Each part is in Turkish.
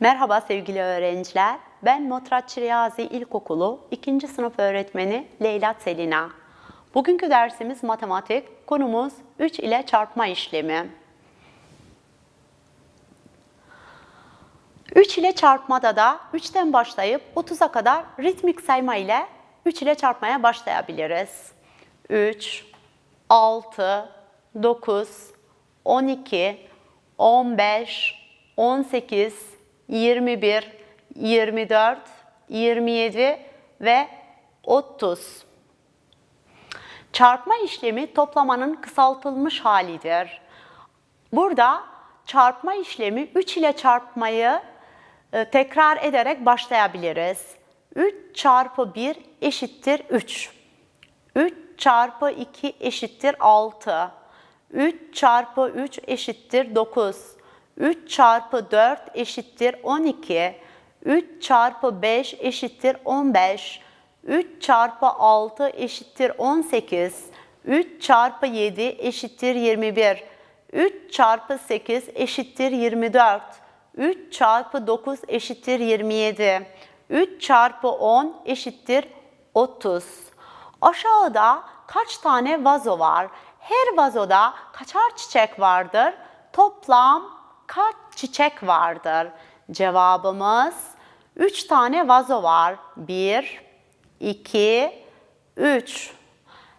Merhaba sevgili öğrenciler. Ben Motraççı Riyazi İlkokulu 2. sınıf öğretmeni Leyla Selina. Bugünkü dersimiz matematik. Konumuz 3 ile çarpma işlemi. 3 ile çarpmada da 3'ten başlayıp 30'a kadar ritmik sayma ile 3 ile çarpmaya başlayabiliriz. 3, 6, 9, 12, 15, 18, 21, 24, 27 ve 30. Çarpma işlemi toplamanın kısaltılmış halidir. Burada çarpma işlemi 3 ile çarpmayı e, tekrar ederek başlayabiliriz. 3 çarpı 1 eşittir 3. 3 çarpı 2 eşittir 6. 3 çarpı 3 eşittir 9. 3 çarpı 4 eşittir 12. 3 çarpı 5 eşittir 15. 3 çarpı 6 eşittir 18. 3 çarpı 7 eşittir 21. 3 çarpı 8 eşittir 24. 3 çarpı 9 eşittir 27. 3 çarpı 10 eşittir 30. Aşağıda kaç tane vazo var? Her vazoda kaçar çiçek vardır? Toplam kaç çiçek vardır? Cevabımız 3 tane vazo var. 1, 2, 3.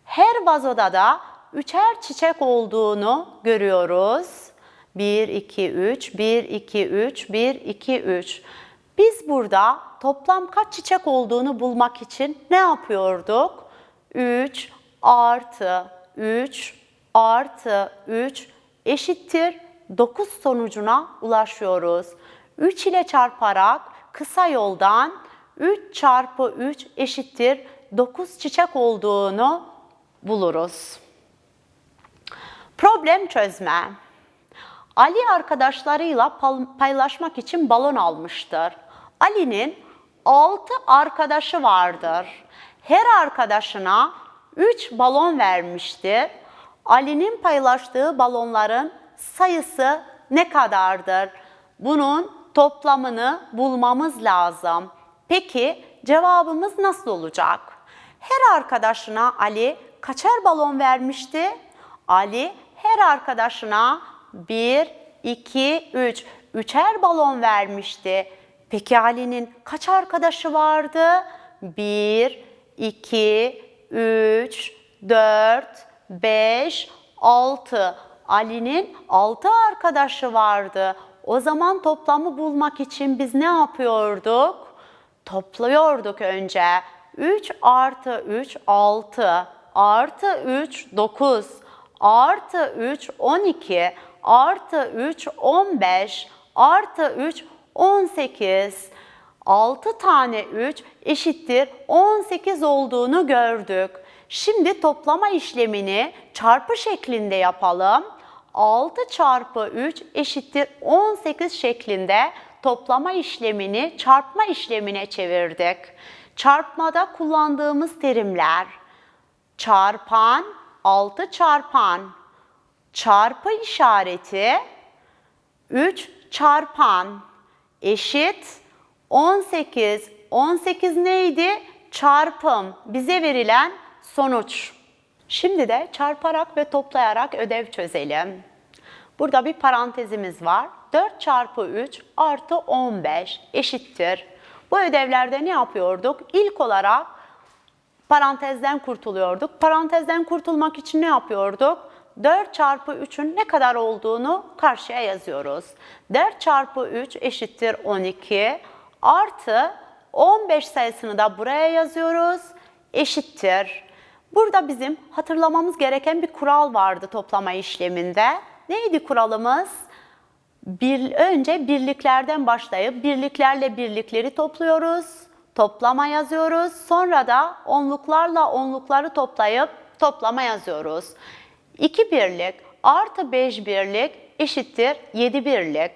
Her vazoda da üçer çiçek olduğunu görüyoruz. 1, 2, 3, 1, 2, 3, 1, 2, 3. Biz burada toplam kaç çiçek olduğunu bulmak için ne yapıyorduk? 3 artı 3 artı 3 eşittir 9 sonucuna ulaşıyoruz. 3 ile çarparak kısa yoldan 3 çarpı 3 eşittir 9 çiçek olduğunu buluruz. Problem çözme. Ali arkadaşlarıyla paylaşmak için balon almıştır. Ali'nin 6 arkadaşı vardır. Her arkadaşına 3 balon vermiştir. Ali'nin paylaştığı balonların sayısı ne kadardır? Bunun toplamını bulmamız lazım. Peki cevabımız nasıl olacak? Her arkadaşına Ali kaçar balon vermişti? Ali her arkadaşına 1, 2, 3, üçer balon vermişti. Peki Ali'nin kaç arkadaşı vardı? 1, 2, 3, 4, 5, 6. Ali'nin 6 arkadaşı vardı. O zaman toplamı bulmak için biz ne yapıyorduk? Topluyorduk önce. 3 artı 3 6 artı 3 9 artı 3 12 artı 3 15 artı 3 18 6 tane 3 eşittir 18 olduğunu gördük. Şimdi toplama işlemini çarpı şeklinde yapalım. 6 çarpı 3 eşittir 18 şeklinde toplama işlemini çarpma işlemine çevirdik. Çarpmada kullandığımız terimler çarpan, 6 çarpan, çarpı işareti, 3 çarpan eşit 18. 18 neydi? Çarpım. Bize verilen sonuç. Şimdi de çarparak ve toplayarak ödev çözelim. Burada bir parantezimiz var. 4 çarpı 3 artı 15 eşittir. Bu ödevlerde ne yapıyorduk? İlk olarak parantezden kurtuluyorduk. Parantezden kurtulmak için ne yapıyorduk? 4 çarpı 3'ün ne kadar olduğunu karşıya yazıyoruz. 4 çarpı 3 eşittir 12 artı 15 sayısını da buraya yazıyoruz. Eşittir. Burada bizim hatırlamamız gereken bir kural vardı toplama işleminde. Neydi kuralımız? Bir, önce birliklerden başlayıp birliklerle birlikleri topluyoruz. Toplama yazıyoruz. Sonra da onluklarla onlukları toplayıp toplama yazıyoruz. 2 birlik artı 5 birlik eşittir 7 birlik.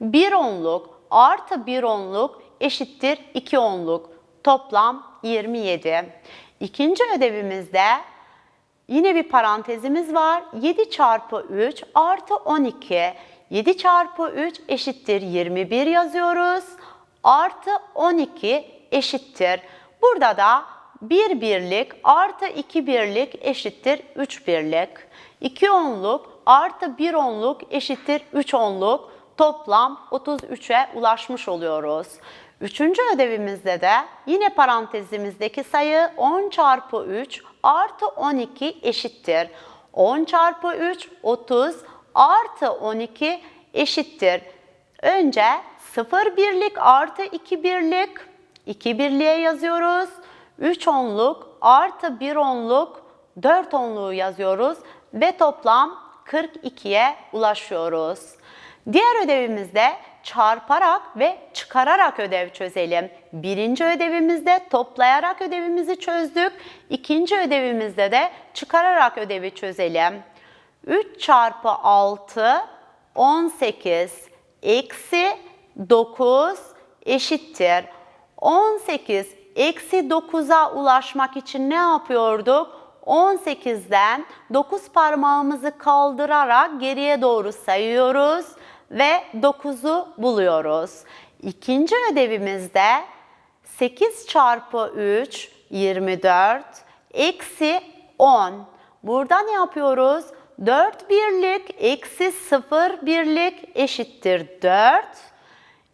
1 onluk artı 1 onluk eşittir 2 onluk. Toplam 27. İkinci ödevimizde yine bir parantezimiz var. 7 çarpı 3 artı 12. 7 çarpı 3 eşittir 21 yazıyoruz. Artı 12 eşittir. Burada da 1 birlik artı 2 birlik eşittir 3 birlik. 2 onluk artı 1 onluk eşittir 3 onluk. Toplam 33'e ulaşmış oluyoruz. Üçüncü ödevimizde de yine parantezimizdeki sayı 10 çarpı 3 artı 12 eşittir. 10 çarpı 3 30 artı 12 eşittir. Önce 0 birlik artı 2 birlik 2 birliğe yazıyoruz. 3 onluk artı 1 onluk 4 onluğu yazıyoruz ve toplam 42'ye ulaşıyoruz. Diğer ödevimizde çarparak ve çıkararak ödev çözelim. Birinci ödevimizde toplayarak ödevimizi çözdük. İkinci ödevimizde de çıkararak ödevi çözelim. 3 çarpı 6 18 eksi 9 eşittir. 18 eksi 9'a ulaşmak için ne yapıyorduk? 18'den 9 parmağımızı kaldırarak geriye doğru sayıyoruz ve 9'u buluyoruz. İkinci ödevimizde 8 çarpı 3 24 eksi 10. Burada ne yapıyoruz? 4 birlik eksi 0 birlik eşittir 4.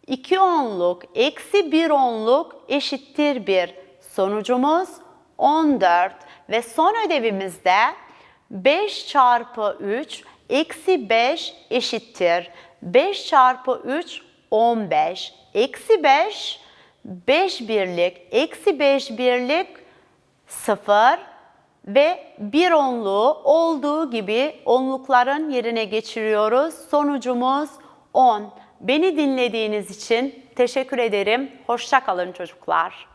2 onluk eksi 1 onluk eşittir 1. Sonucumuz 14 ve son ödevimizde 5 çarpı 3 eksi 5 eşittir. 5 çarpı 3 15 eksi 5 5 birlik eksi 5 birlik 0 ve bir onluğu olduğu gibi onlukların yerine geçiriyoruz. Sonucumuz 10. Beni dinlediğiniz için teşekkür ederim. Hoşça kalın çocuklar.